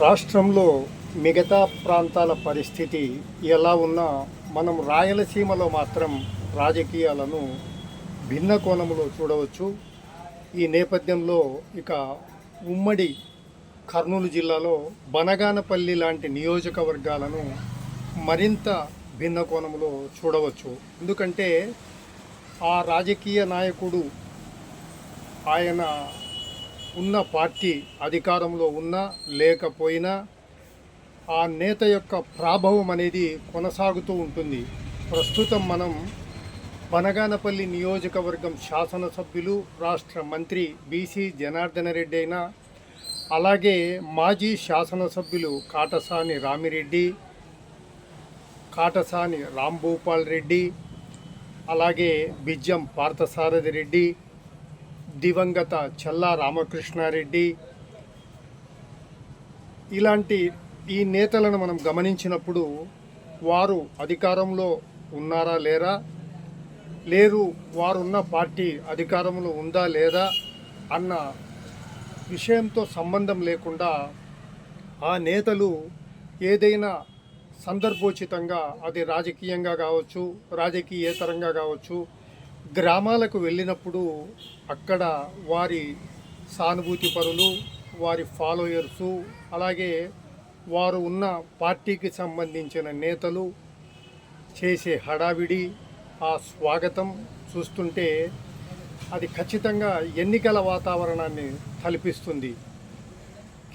రాష్ట్రంలో మిగతా ప్రాంతాల పరిస్థితి ఎలా ఉన్నా మనం రాయలసీమలో మాత్రం రాజకీయాలను భిన్న కోణంలో చూడవచ్చు. ఈ నేపథ్యంలో ఇక ఉమ్మడి కర్నూలు జిల్లాలో బనగానపల్లి లాంటి నియోజకవర్గాలను మరింత భిన్న కోణంలో చూడవచ్చు. ఎందుకంటే ఆ రాజకీయ నాయకుడు ఆయన ఉన్న పార్టీ అధికారంలో ఉన్నా లేకపోయినా ఆ నేత యొక్క ప్రాభవం అనేది కొనసాగుతూ ఉంటుంది. ప్రస్తుతం మనం బనగానపల్లి నియోజకవర్గం శాసనసభ్యులు రాష్ట్ర మంత్రి బీసీ జనార్దన రెడ్డి అయినా అలాగే మాజీ శాసనసభ్యులు కాటసాని రామిరెడ్డి కాటసాని రాంభూపాల్ రెడ్డి అలాగే బిజ్జం పార్థసారథి రెడ్డి దివంగత చల్లా రామకృష్ణారెడ్డి. ఇలాంటి ఈ నేతలను మనం గమనించినప్పుడు వారు అధికారంలో ఉన్నారా లేరా? లేరు వారున్న పార్టీ అధికారంలో ఉందా లేదా అన్న విషయంతో సంబంధం లేకుండా ఆ నేతలు ఏదైనా సందర్భోచితంగా అది రాజకీయంగా కావచ్చు రాజకీయేతరంగా కావచ్చు గ్రామాలకు వెళ్ళినప్పుడు అక్కడ వారి సానుభూతి పరులు వారి ఫాలోయర్సు అలాగే వారు ఉన్న పార్టీకి సంబంధించిన నేతలు చేసే హడావిడి ఆ స్వాగతం చూస్తుంటే అది ఖచ్చితంగా ఎన్నికల వాతావరణాన్ని కల్పిస్తుంది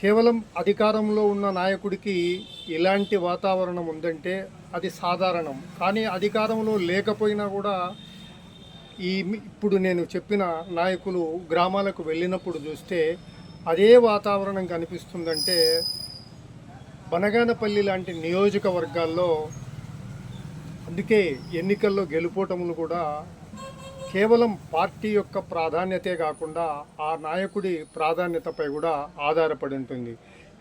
కేవలం అధికారంలో ఉన్న నాయకుడికి ఇలాంటి వాతావరణం ఉందంటే అది సాధారణం. కానీ అధికారంలో లేకపోయినా కూడా ఈ ఇప్పుడు నేను చెప్పిన నాయకులు గ్రామాలకు వెళ్ళినప్పుడు చూస్తే అదే వాతావరణం కనిపిస్తుందంటే బనగానపల్లి లాంటి నియోజకవర్గాల్లో అందుకే ఎన్నికల్లో గెలుపోటములు కూడా కేవలం పార్టీ యొక్క ప్రాధాన్యతే కాకుండా ఆ నాయకుడి ప్రాధాన్యతపై కూడా ఆధారపడి ఉంటుంది.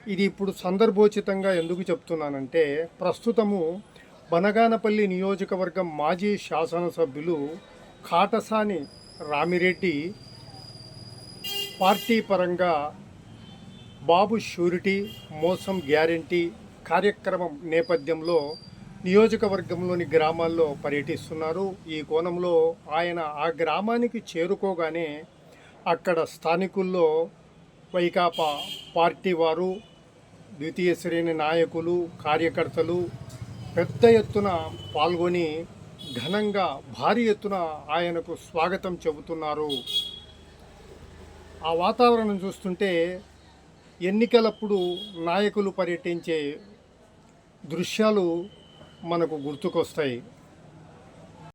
ఇది ఇప్పుడు సందర్భోచితంగా ఎందుకు చెప్తున్నానంటే ప్రస్తుతము బనగానపల్లి నియోజకవర్గం మాజీ శాసనసభ్యులు కాటసాని రామిరెడ్డి పార్టీ పరంగా బాబు షూరిటీ మోసం గ్యారంటీ కార్యక్రమం నేపథ్యంలో నియోజకవర్గంలోని గ్రామాల్లో పర్యటిస్తున్నారు. ఈ కోణంలో ఆయన ఆ గ్రామానికి చేరుకోగానే అక్కడ స్థానికుల్లో వైకాపా పార్టీ వారు ద్వితీయ శ్రేణి నాయకులు కార్యకర్తలు పెద్ద ఎత్తున పాల్గొని ఘనంగా భారీ ఎత్తున ఆయనకు స్వాగతం చెబుతున్నారు. ఆ వాతావరణం చూస్తుంటే ఎన్నికలప్పుడు నాయకులు పర్యటించే దృశ్యాలు మనకు గుర్తుకొస్తాయి.